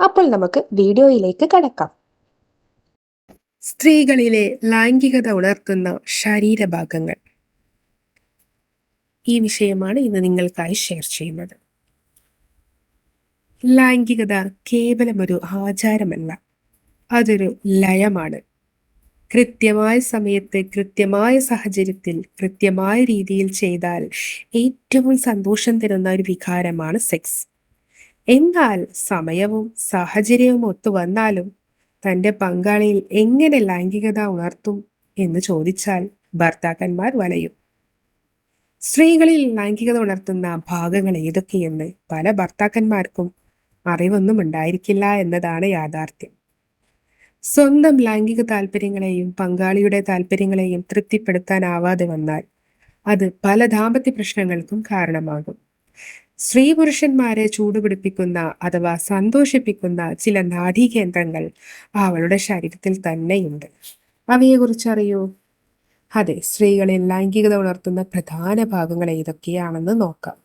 അപ്പോൾ നമുക്ക് വീഡിയോയിലേക്ക് കടക്കാം. സ്ത്രീകളിലെ ലൈംഗികത ഉണർത്തുന്ന ശരീരഭാഗങ്ങൾ. ഈ വിഷയമാണ് ഇന്ന് നിങ്ങൾക്കായി ഷെയർ ചെയ്യുന്നത്. ലൈംഗികത കേവലം ഒരു ആചാരമല്ല. അതൊരു ലയമാണ്. കൃത്യമായ സമയത്ത് കൃത്യമായ സാഹചര്യത്തിൽ കൃത്യമായ രീതിയിൽ ചെയ്താൽ ഏറ്റവും സന്തോഷം തരുന്ന ഒരു വികാരമാണ് സെക്സ് എന്നാൽ സമയവും സാഹചര്യവും ഒത്തു വന്നാലും തന്റെ പങ്കാളിയിൽ എങ്ങനെ ലൈംഗികത ഉണർത്തും എന്ന് ചോദിച്ചാൽ ഭർത്താക്കന്മാർ വലയും. സ്ത്രീകളിൽ ലൈംഗികത ഉണർത്തുന്ന ഭാഗങ്ങൾ ഏതൊക്കെയെന്ന് പല ഭർത്താക്കന്മാർക്കും അറിവൊന്നും ഉണ്ടായിരിക്കില്ല എന്നതാണ് യാഥാർത്ഥ്യം. സ്വന്തം ലൈംഗിക താല്പര്യങ്ങളെയും പങ്കാളിയുടെ താല്പര്യങ്ങളെയും തൃപ്തിപ്പെടുത്താനാവാതെ വന്നാൽ അത് പല ദാമ്പത്യ പ്രശ്നങ്ങൾക്കും കാരണമാകും. സ്ത്രീ പുരുഷന്മാരെ ചൂടുപിടിപ്പിക്കുന്ന അഥവാ സന്തോഷിപ്പിക്കുന്ന ചില നാഡീകേന്ദ്രങ്ങൾ അവളുടെ ശരീരത്തിൽ തന്നെയുണ്ട്. അവയെക്കുറിച്ച് അറിയൂ അതെ സ്ത്രീകളിൽ ലൈംഗികത ഉണർത്തുന്ന പ്രധാന ഭാഗങ്ങൾ ഏതൊക്കെയാണെന്ന് നോക്കാം.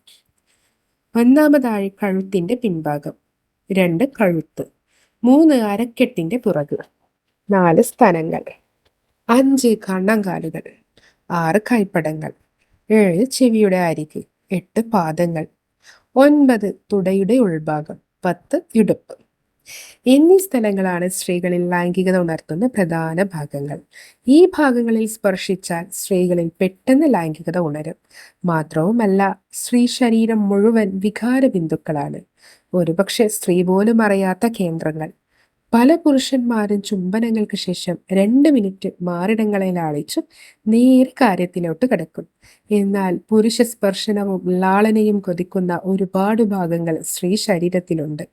ഒന്നാമതായി കഴുത്തിന്റെ പിൻഭാഗം രണ്ട് കഴുത്ത് മൂന്ന് അരക്കെട്ടിന്റെ പുറക് നാല് സ്ഥലങ്ങൾ അഞ്ച് കണ്ണങ്കാലുകൾ ആറ് കൈപ്പടങ്ങൾ ഏഴ് ചെവിയുടെ അരിക് എട്ട് പാദങ്ങൾ ഒൻപത് തുടയുടെ ഉൾഭാഗം പത്ത് ഇടുപ്പ്. എന്നീ സ്ഥലങ്ങളാണ് സ്ത്രീകളിൽ ലൈംഗികത ഉണർത്തുന്ന പ്രധാന ഭാഗങ്ങൾ. ഈ ഭാഗങ്ങളിൽ സ്പർശിച്ചാൽ സ്ത്രീകളിൽ പെട്ടെന്ന് ലൈംഗികത ഉണരും. മാത്രവുമല്ല സ്ത്രീ ശരീരം മുഴുവൻ വികാര ബിന്ദുക്കളാണ് ഒരുപക്ഷെ സ്ത്രീ പോലും അറിയാത്ത കേന്ദ്രങ്ങൾ. പല പുരുഷന്മാരും ചുംബനങ്ങൾക്ക് ശേഷം രണ്ട് മിനിറ്റ് മാറിടങ്ങളെ ലാളിച്ചു നേരെ കാര്യത്തിലോട്ട് കിടക്കും. എന്നാൽ പുരുഷ സ്പർശനവും ലാളനയും കൊതിക്കുന്ന ഒരുപാട് ഭാഗങ്ങൾ സ്ത്രീ ശരീരത്തിലുണ്ട്.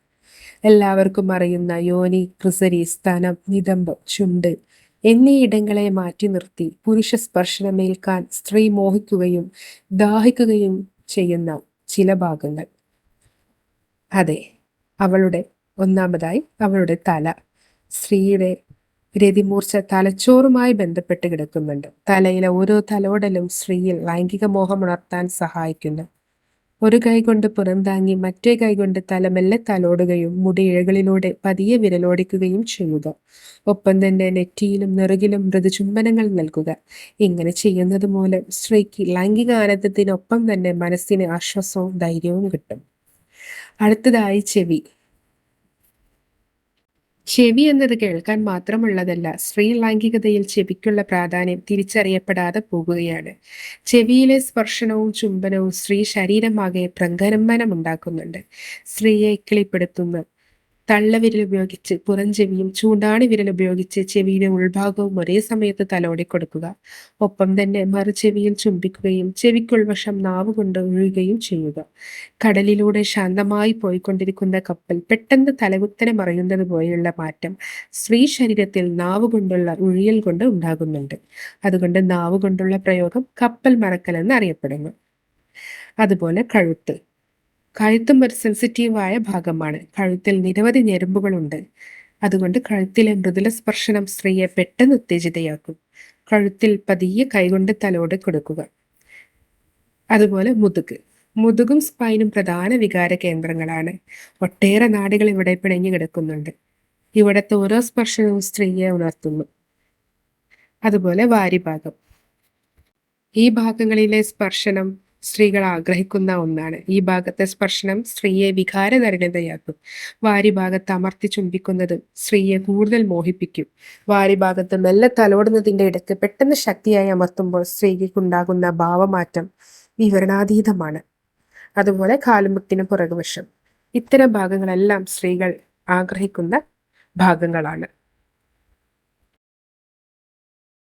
എല്ലാവർക്കും അറിയുന്ന യോനി ക്രിസരി സ്തനം നിതമ്പ് ചുണ്ട് എന്നീ ഇടങ്ങളെ മാറ്റി നിർത്തി പുരുഷ സ്പർശനമേൽക്കാൻ സ്ത്രീ മോഹിക്കുകയും ദാഹിക്കുകയും ചെയ്യുന്ന ചില ഭാഗങ്ങൾ. അതെ അവളുടെ ഒന്നാമതായി അവളുടെ തല. സ്ത്രീയുടെ രതിമൂർച്ച തലച്ചോറുമായി ബന്ധപ്പെട്ട് കിടക്കുന്നുണ്ട്. തലയിലെ ഓരോ തലോടലും സ്ത്രീയിൽ ലൈംഗിക മോഹം ഉണർത്താൻ സഹായിക്കുന്നു. ഒരു കൈ കൊണ്ട് പുറംതാങ്ങി മറ്റേ കൈ കൊണ്ട് തലമെല്ലെ തലോടുകയും മുടിയിഴകളിലൂടെ പതിയെ വിരലോടിക്കുകയും ചെയ്യുക. ഒപ്പം തന്നെ നെറ്റിയിലും നിറുകിലും മൃദുചുംബനങ്ങൾ നൽകുക. ഇങ്ങനെ ചെയ്യുന്നത് മൂലം സ്ത്രീക്ക് ലൈംഗിക ആനന്ദത്തിനൊപ്പം തന്നെ മനസ്സിന് ആശ്വാസവും ധൈര്യവും കിട്ടും. അടുത്തതായി ചെവി. ചെവി എന്നത് കേൾക്കാൻ മാത്രമുള്ളതല്ല സ്ത്രീ ലൈംഗികതയിൽ ചെവിക്കുള്ള പ്രാധാന്യം തിരിച്ചറിയപ്പെടാതെ പോകുകയാണ്. ചെവിയിലെ സ്പർശനവും ചുംബനവും സ്ത്രീ ശരീരമാകെ പ്രകമ്പനമുണ്ടാക്കുന്നുണ്ട് സ്ത്രീയെ കിളിപ്പെടുത്തുന്ന. തള്ളവിരൽ ഉപയോഗിച്ച് പുറം ചെവിയും ചൂണ്ടാണി വിരൽ ഉപയോഗിച്ച് ചെവിയുടെ ഉൾഭാഗവും ഒരേ സമയത്ത് തലോടി കൊടുക്കുക. ഒപ്പം തന്നെ മറുചെവിയിൽ ചുംബിക്കുകയും ചെവിക്കുൾവശം നാവ് കൊണ്ട് ഒഴുകുകയും ചെയ്യുക. കടലിലൂടെ ശാന്തമായി പോയിക്കൊണ്ടിരിക്കുന്ന കപ്പൽ പെട്ടെന്ന് തലകുത്തനെ മറയുന്നത് പോലെയുള്ള മാറ്റം സ്ത്രീ ശരീരത്തിൽ നാവ് കൊണ്ടുള്ള ഉഴിയൽ കൊണ്ട് ഉണ്ടാകുന്നുണ്ട്. അതുകൊണ്ട് നാവ് കൊണ്ടുള്ള പ്രയോഗം കപ്പൽ മറക്കൽ എന്ന് അറിയപ്പെടുന്നു. അതുപോലെ കഴുത്ത്. കഴുത്തും ഒരു സെൻസിറ്റീവായ ഭാഗമാണ്. കഴുത്തിൽ നിരവധി ഞെരുമ്പുകളുണ്ട്. അതുകൊണ്ട് കഴുത്തിലെ മൃദുല സ്പർശനം സ്ത്രീയെ പെട്ടെന്ന് ഉത്തേജിതയാക്കും. കഴുത്തിൽ പതിയെ കൈകൊണ്ട് തലോട് കൊടുക്കുക. അതുപോലെ മുതുക്. മുതുകും സ്പൈനും പ്രധാന വികാര കേന്ദ്രങ്ങളാണ്. ഒട്ടേറെ നാടുകൾ ഇവിടെ പിണഞ്ഞു കിടക്കുന്നുണ്ട്. ഇവിടത്തെ ഓരോ സ്പർശനവും സ്ത്രീയെ ഉണർത്തുന്നു. അതുപോലെ വാരിഭാഗം. ഈ ഭാഗങ്ങളിലെ സ്പർശനം സ്ത്രീകൾ ആഗ്രഹിക്കുന്ന ഒന്നാണ്. ഈ ഭാഗത്തെ സ്പർശനം സ്ത്രീയെ വികാരധരണിതയാക്കും ഭാഗത്ത് അമർത്തി ചുംബിക്കുന്നത് സ്ത്രീയെ കൂടുതൽ മോഹിപ്പിക്കും. ഭാഗത്ത് മെല്ലെ തലോടുന്നതിന്റെ ഇടയ്ക്ക് പെട്ടെന്ന് ശക്തിയായി അമർത്തുമ്പോൾ സ്ത്രീക്കുണ്ടാകുന്ന ഭാവമാറ്റം വിവരണാതീതമാണ്. അതുപോലെ കാലുമുട്ടിന് പുറകുവശം. ഇത്തരം ഭാഗങ്ങളെല്ലാം സ്ത്രീകൾ ആഗ്രഹിക്കുന്ന ഭാഗങ്ങളാണ്.